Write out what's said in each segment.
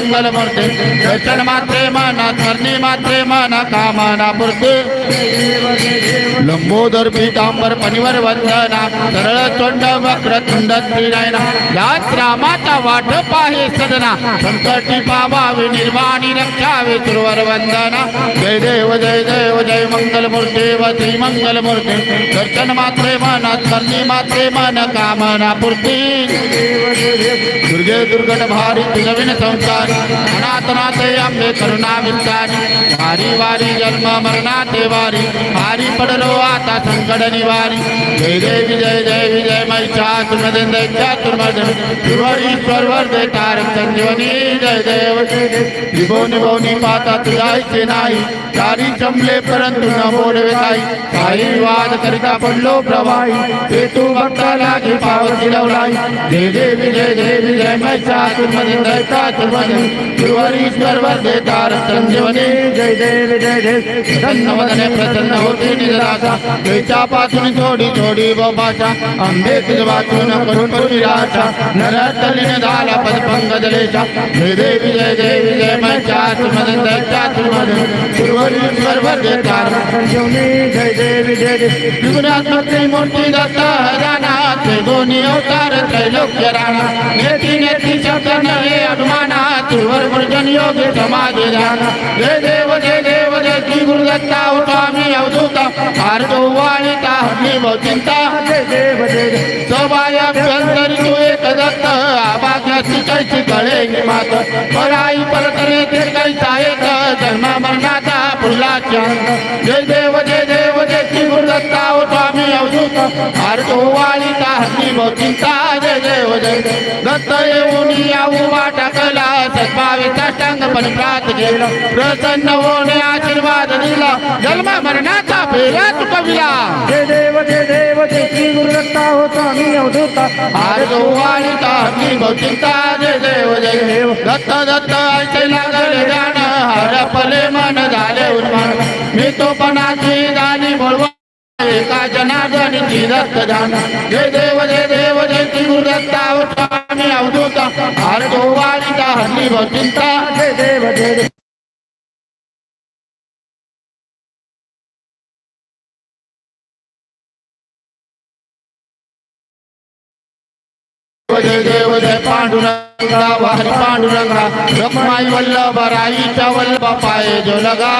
मंगल मूर्ती दर्शन मात्रे मन करणी मात्रे मन, कामना पूर्ती लंबोदर पीतांबर पनिवर वंदना सरळ तोंड वक्र तुंड त्रिनयना याच रामाचा वाट पाहे सदना, संकटी पावावे निर्वाणी रक्षावे सुरवर वंदना। जय देव जय देव, जय मंगल मूर्ती व श्री मंगल मूर्ती दर्शन मात्रे मन करणी मात्रे मन, कामना पूर्ती दुर्गे दुर्गट भारी तुझविन संसार अनाथनाथ आंबे करुणा विस्तारी वारी वारी जन्म मरणाते वारी वारी पडलो आता संकट निवारी. जय जय देवी जय मैचा तुर्मदन दैत्या तुर्मदन ईश्वर वर्धे तारक संजीवनी जय देव. निभो निभोनी पाता तुझायचे नाही. चारी जमले परंतु न बोलवे काही काही वाद करिता पडलो प्रवाही. ते तू भक्ता लागे पावती लवलाई. जय जय देवी जय मैचा तुर्मदन दैत्या तुर्मदन ईश्वर वर्धे तारक संजीवनी जय देव जय देव प्रसन्न प्रसन्न होती निराशा। त्याच्या पासून थोडी थोडी बाबाच्या आंबे वाचून करून निराशा। नरतलीन झाला पद पंकजलेशा जय देवी जय देवी जय मैच्या तुमदन दैत्या तुमदन सुरवरीश्वर वर्गे संजीवनी जय देव जय। त्रिगुणात्मक मूर्ती दत्त हराना त्रिगुणी अवतार त्रैलोक्य राणा। नेती नेती शब्द नये अनुमाना त्रिवर मूर्जन योगी, समाधी ध्याना जय देव जय गुरुदत्ता स्वामी अवधूत. आर्जवाणिता हमी भौचिंता सोबाया व्यंतरी तू एक दत्त आबागाची कैची कळेगी मात. पराई परतरे ते कैसा एक जन्मा मरणाचा फुलाच्या. जय स्वामी अवधूत आर्जो हरणी चिंता जय देव जय दत्त येऊन याऊ वाटा कला सद्भावे पण प्रात गेला प्रसन्न होणे आशीर्वाद दिला जन्म मरणाचा फेरा चुकविला जय देव जय देव जय श्री गुरुदत्ता होता मी अवधूता आर्ज वाणिता हरणी चिंता जय देव जय देव दत्त दत्त ऐसे लागले जाण हरपले मन झाले उन्मान मी तो पणाची दानी बोलवा. एका जनार्दनीची दत्त ध्यान जय देव जय देव, जय गुरुदत्ता स्वामी अवधूता। आर्ज वाणिता हरणी चिंता जय देव, जय जय देव, जय पांडुरंगा वाहरी पांडुरंगा रखमाई वल्लभ राईच्या वल्लभ पाये जो लगा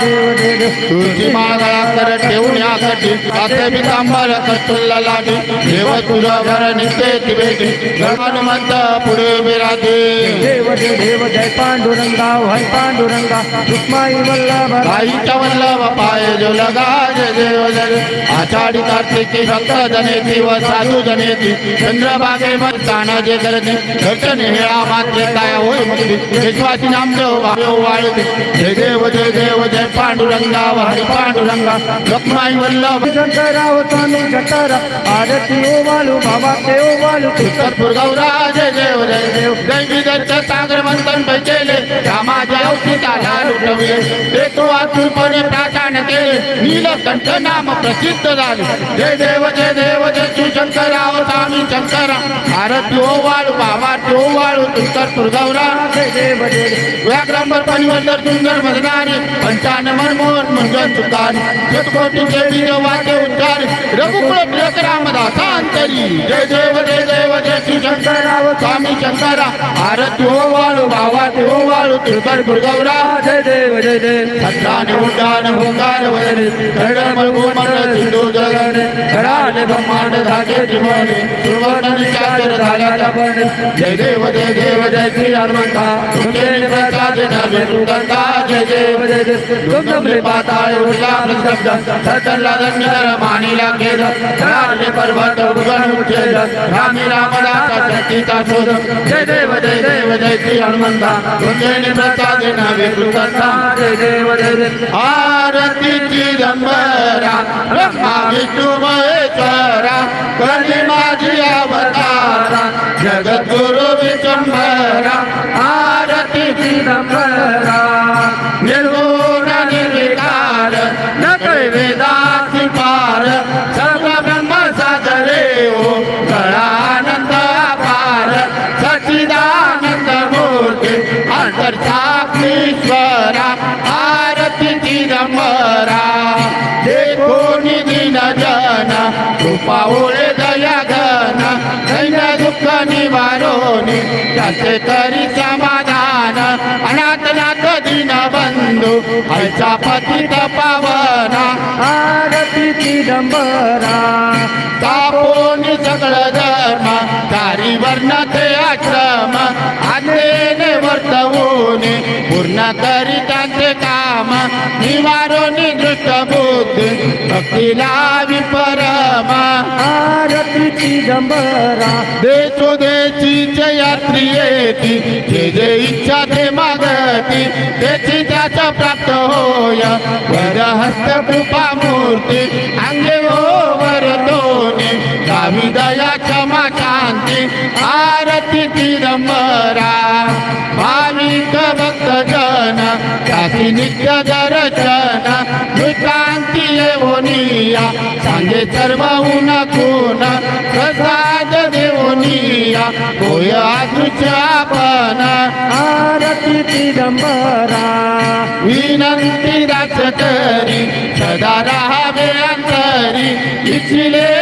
देव जय देव तुझी मागळा कर कटी असे पितांबर कस्तुल्ला लाटी देव तुझा भर नित्य तिबेटी हनुमंत पुढे विराजे. देव देव जय पांडुरंगा हय पांडुरंगा रुक्माई वल्लभ राईच्या वल्लभ पाये जो लगा जय देव जय. आषाढी कार्तिकी भक्त जनेती व साधू जनेती. चंद्रभागे मत जे करते दर्शन हेळा मात्र काय होय म्हणजे मुक्ती विश्वासी नामदेव भाव वाळते जय देव जय देव जय पांडुरंगा हरी पांडुरंगा. लक्ष्माई वल्लभ. शंकराव स्वामी शंकरा आरती ओ वालू बाबा ते ओ वालू कर्पूर गौरा जय देव जय देव. जय विदर्थ सागर मंथन बैठेले. रामाच्या अवतीताला लुटविले ते तो आतुरपणे प्रार्थना केले. नीलकंठ नाम प्रसिद्ध झाले. जय देव जय देव जय शिवशंकराव स्वामी शंकरा. आरती ओ वाळू. बाबा टोवाळ तुंकर तुरगावरा व्याग्रांबर परिवर्तन सुंदर मगदारी पंचानवर मोर मंगल सुतार जटकोटी देवी देवाचे उद्गार रघुकुळ प्रियकरामदासा अंतरी जय देव जय देव जय श्री शंकरा स्वामी शंकरा भारत होवाळू बाबा होवाळू तुरकर दुर्गवरा जय देव जय सत्तान उड्डान भोकार वदने कडळ मळगो मंडळ सिंधू जगणे खडाने ब्रह्मांड धागे जीवन सुवर्ण विचार झाला लपणे जय देव जय देव जय श्री हनुमंता प्रसाद जय देव जय देव। मानिला खेद। पर्वत उगण रामी शोध। जय देव जय देव जय श्री हनुमंता तुमचे प्रसाद नवे जय देव जय आरती चिदंबरा। ब्रह्मा महेश्वरा। कली माझी अवतारा। सद्गुरु विजंबरा आरती चिदंबरा निर्गुण निर्विकार नकल वेदास पार सर्व ब्रह्म सागरे ओ हो, कळानंद अपार सचिदानंद मूर्ती अंतर्साक्षीश्वरा आरती चिदंबरा। देखो निधी न जन कृपा ओळे निवारोनी त्याचे तरी समाधान अनाथ नाथ दिन बंधू हलचा पतित पावना आरती चिदंबरा. तापोनी सगळं धर्म तारी वर्ण ते आश्रम आज्ञेने वर्तवून पूर्ण करी त्यांचे काम निवारोनी बुद्धी भक्तीला विपरम आरती चिदंबरा। देशोदेशीच यात्री येती जे जे इच्छा ते मागती त्याची त्याच प्राप्त होय। वर हस्त कृपा मूर्ती अंगे हो वर दोन्ही गावी दया क्षमा शांती आरती तिरंबरा भाविक भक्त जन त्याची नित्य येवोनिया सांगे सर्व उन खून प्रसाद देवोनिया होय अदृश्य आपण. आरती चिदंबरा. विनंती दास करी सदा राहावे अंतरी इच्छिले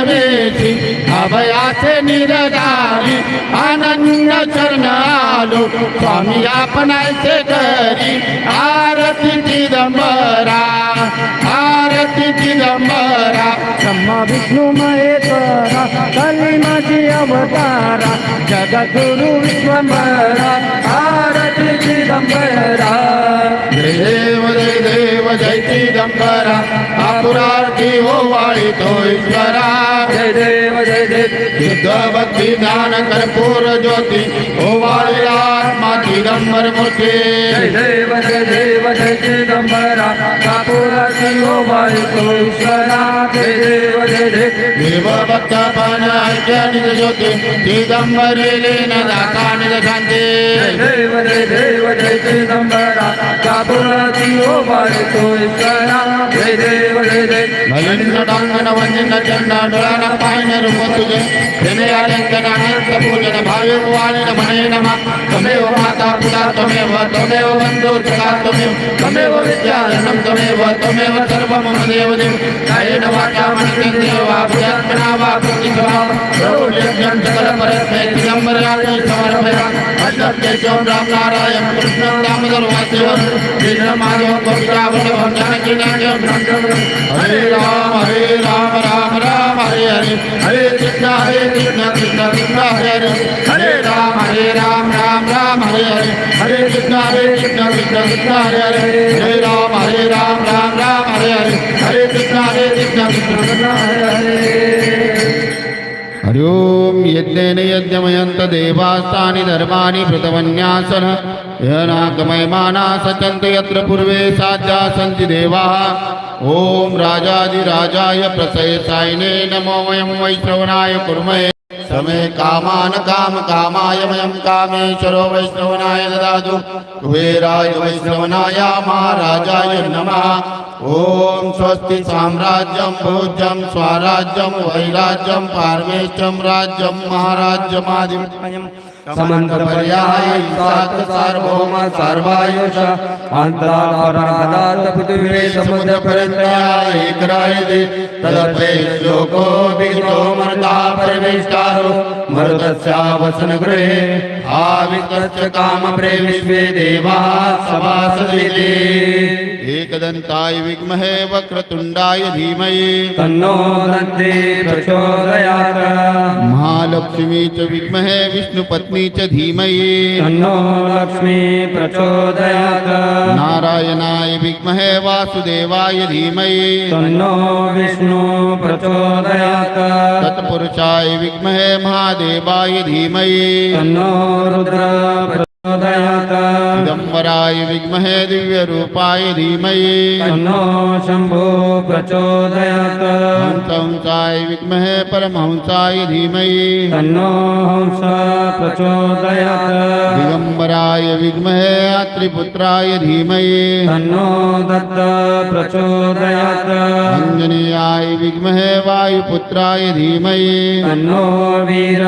पुरवेची अभयाचे निरदारी आनंद चरण आलो स्वामी आपणाचे घरी आरती चिदंबरा आरती चिदंबरा। ब्रह्मा विष्णू महेश्वरा कली माझी अवतारा जगद्गुरु विश्वंभरा आरती चिदंबरा। देव देव जय चिदंबरा आपुरार्थी हो वाळी तो ईश्वरा। जय देव जय देव शुद्ध भक्ती ज्ञान कर्पूर ज्योती हो वाळीला आत्मा चिदंबर देव जय देव। निज ज्योती दिगंबरी लीन दाता निज शांती देव जय देव जय दिगंबरा कापुराती ओ पाळतो इतरा जय देव जय जय भलिन डांगन वंजन चंडा डोळा पायन रूप तुझे प्रेमे पूजन भावे वाणिन मने नमः त्वमेव माता पिता त्वमेव त्वमेव बन्धु सखा त्वमेव त्वमेव विद्याधनं त्वमेव त्वमेव सर्वं मम देवदेव कायेन वाचा मनसेन्द्रियो वा बुद्ध्यात्मना वा प्रकृतिस्वा प्रौढ्यं सकलपरस्मै चिदम्बराणि समर्पयामि अष्टकेशवं रामनारायण कृष्णं दामोदर वासुदेवं कृष्णमाधवं गोपिकावल्लभं जानकीनाथं हरे राम हरे राम राम राम हरे हरे हरे कृष्ण हरे कृष्ण कृष्ण कृष्ण, हरे हरे। हरे राम हरे राम राम राम, हरे हरे। हरे कृष्ण हरे कृष्ण कृष्ण कृष्ण, हरे हरे। हरे राम हरे राम राम राम, हरे हरे। हरे कृष्ण हरे कृष्ण कृष्ण कृष्ण, हरे हरे। हरि ओम यज्ञेन यज्ञमयन्त देवास्तानि धर्माणि भृतवन्यासन यनाकमयमाना सचन्त यत्र पूर्वे साध्या सन्ति देवाः। ॐ राजाधिराजाय प्रसयसायिने नमो वयं वैष्णवनाय कुर्महे समे कामान् काम कामाय वयं कामेश्वरो वैष्णवनाय ददातु। कुबेराय वैष्णवनाय महाराजाय नमः। ॐ स्वस्ति साम्राज्यं भोज्यं स्वराज्यं वैराज्यं पारमेष्ठं राज्यं महाराज्यमादिमयम् समंत पर्याय सात सार्वभौम सार्वायुष अंतरापराधात पृथ्वी समुद्र परित्रयाय एकराय दे तदपे श्लोको विग्रो मर्दा परिवेष्टारो। मर्दस्या गृहे आवितस्य काम प्रेमिष्वे देवाः सभासदिते। एकदन्ताय विद्महे वक्रतुण्डाय धीमहि तन्नो दन्ते प्रचोदयात्। महालक्ष्मी च विद्महे विष्णुपत्नी च धीमहि तन्नो लक्ष्मी प्रचोदयात्। नारायणाय विद्महे वासुदेवाय धीमहि तन्नो विष्णु प्रचोदयात्। तत्पुरुषाय विद्महे महादेवाय धीमहि तन्नो रुद्र दिगंबराय विद्महे दिव्य रूपाय धीमहि। तन्नो शम्भो प्रचोदयात्। हंसाय विद्महे परमहंसाय धीमहि। तन्नो हंस प्रचोदयात्। दिगंबराय विद्महे अत्रिपुत्राय धीमहि। तन्नो दत्त प्रचोदयात्। अंजनीयाय विद्महे वायुपुत्राय धीमहि। तन्नो वीर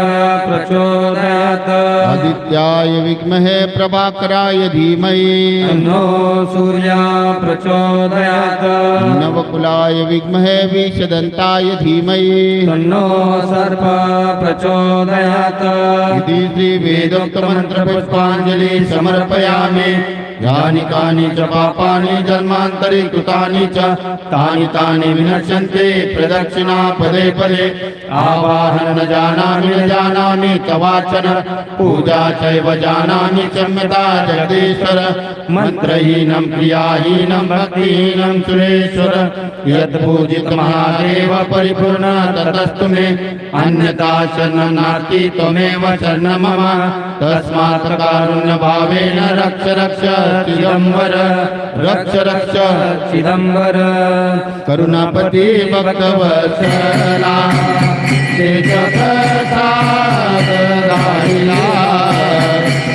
प्रचोदयात्। आदित्याय विद्महे प्रभाकराय धीमहि। नो सूर्य प्रचोदयात्। नवकुलाय विद्महे विषदन्ताय धीमहि। नो सर्प प्रचोदयात्। इति श्रीवेदोक्तमन्त्रपुष्पाञ्जलि समर्पयामि। यानि कानि च पापानि जन्मान्तरे कृतानि च, तानि तानि विनश्यन्ते प्रदक्षिणा पदे पदे। आवाहन न जानामि न जानामि तवाचन पूजा चैव जानामि क्षम्यता जगदीश्वर। मन्त्रहीनं, क्रियाहीनं, भक्तिहीनं सुरेश्वर। यद्पूजित महादेव परिपूर्ण, ततस्तु मे। अन्यथा शरणं नास्ति त्वमेव शरणं मम तस्मात् कारुण्यभावेन रक्ष रक्ष। चिदंबर रक्ष रक्ष चिदंबर करुणापती भक्तवत्सला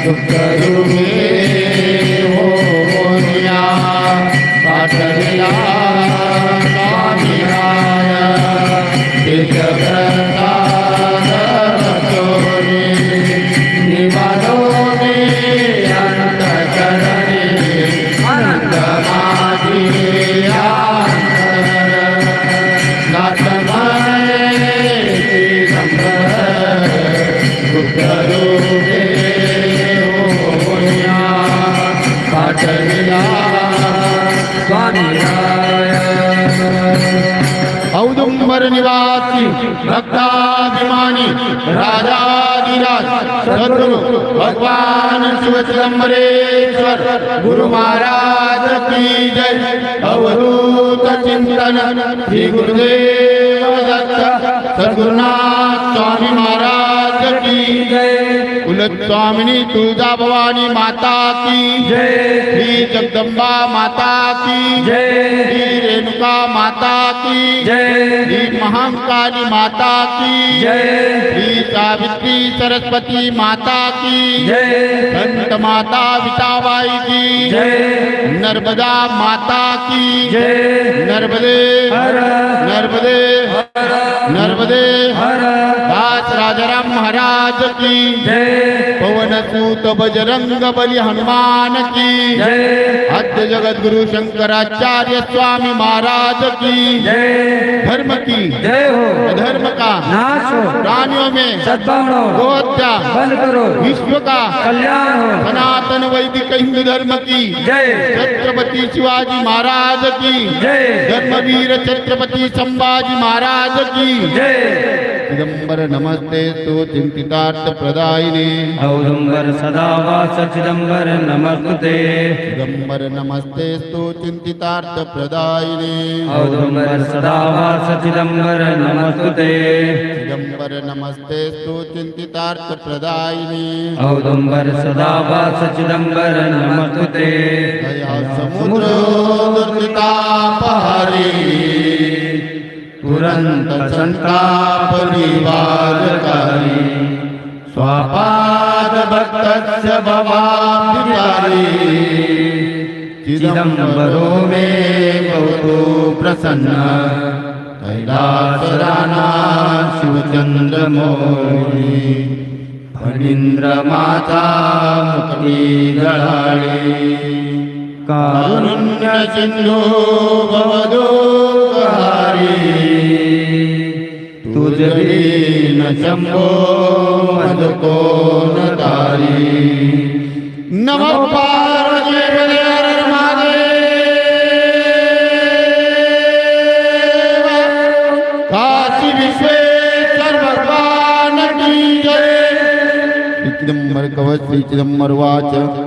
दुःखरूपे हो पाठविला ते નિવાસી ભક્તાભિમાની રાજાધિરાજ સદગુરુ ભગવાન શિવ ચિદમ્બરેશ્વર ગુરુ મહારાજ કી જય અવધૂત ચિંતન શ્રી ગુરુદેવ દત્ત સદગુરુનાથ સ્વામી મહારાજ કી જય कुलत स्वामिनी तुळजा भवानी माता की। जय। श्री जगदम्बा माता की। जय। श्री रेणुका माता की। जय। श्री महाकाली माता की। जय। श्री सावित्री सरस्वती माता की। जय। संत माता विटाबाई की। जय। नर्मदा माता की। जय। नर्मदे। हर। नर्मदे। नर्मदे। हर। राजाराम महाराज की। जय। पवन सूत बजरंग बली हनुमान की। जय। आद्य जगत गुरु शंकराचार्य स्वामी महाराज की। जय। धर्म की। जय हो। अधर्म का। नाश हो। प्राणियों में। सद्भावना हो। गोहत्या। बंद करो। विश्व का। कल्याण हो। सनातन वैदिक हिंदू धर्म की। जय। छत्रपति शिवाजी महाराज की। जय। धर्मवीर छत्रपति संभाजी महाराज की। जय। चिदंबर नमस्ते तो चिंतितार्थ प्रदायिने औदुंबर सदा वास चिदंबर नमस्ते। चिदंबर नमस्ते तो चिंतितार्थ प्रदायिने औदुंबर सदा वास चिदंबर नमस्ते। चिदंबर नमस्ते तो चिंतितार्थ प्रदायिने औदुंबर सदा वास चिदंबर नमस्ते। दया समुद्र दुर्तापहारी परिवादकारी स्वापादभवाे भरो मे बहु प्रसन्न। कैलासराना शिवचन्द्रमोहि मौर्य हरिन्द्र माता भवदो भवदो तुझवीन शंभो मद कोण तारी नम काशी विश्वेश्वर भगवान की जय। श्री चिदंबर कवच, श्री चिदंबर वाच।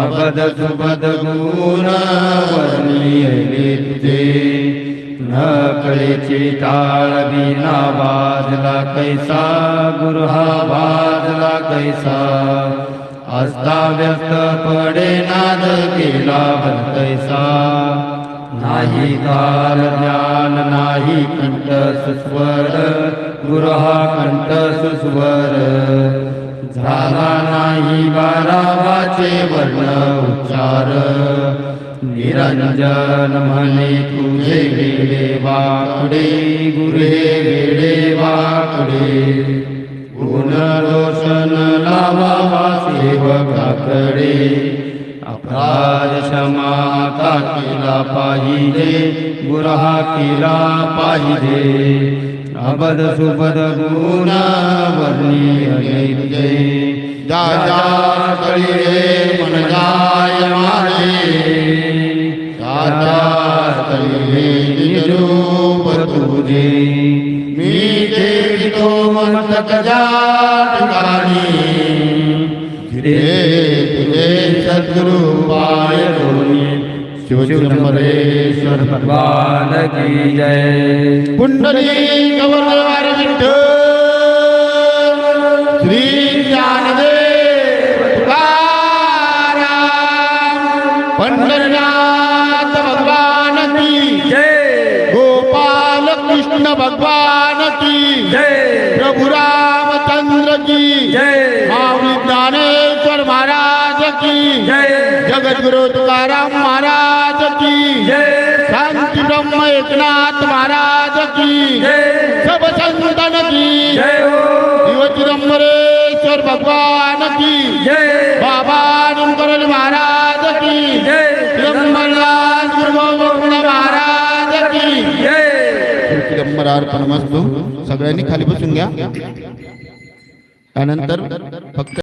अबद सुबद गुण न कळेची टाळ बिना वाजला कैसा गुरुहा वाजला कैसा। अस्ताव्यस्त पडे नाद केला कैसा। नाही काल ज्ञान नाही कंठ सुस्वर गुरुहा कंठ सुस्वर झाला नाही बारावाचे वर्ण उच्चार. निरंजन म्हणे तुझे वेडे वाकडे गुरे वेडे वाकडे. गुण दोषण लावा सेवकाकडे अपराध क्षमा केला पाहिजे? गुरहा केला पाहिजे? અબદ સુપદ ગુણાવરની અનિત્ય જાજા તળિયે મન જાય મારે જાજા તળિયે નિરૂપ તુજે મીઠે ગીતો મસ્તક જાત ગાણી ધીરે ધીરે સદગુરુ रे तुझे सद्गुरु पाय दोन्ही शिवचिदंबरेश्वर भगवान की जय। कुंडली विठ्ठल श्री ज्ञानदेव तुकाराम पंढरनाथ भगवान की जय। गोपाल कृष्ण भगवान की जय। प्रभु रामचंद्र की जय। माऊली ज्ञानेश्वर महाराज की जय। जगद्गुरु तुकाराम महाराज की। जय शांती ब्रह्म एकनाथ महाराज की। सब संतन की। जय भगवान की। बाबा निमकरल महाराज की। ब्रह्मलाल चिदंबरनाथ महाराज की। जय चिदंबरार्पणमस्तु हो। सगळ्यांनी खाली बसून घ्या. त्यानंतर फक्त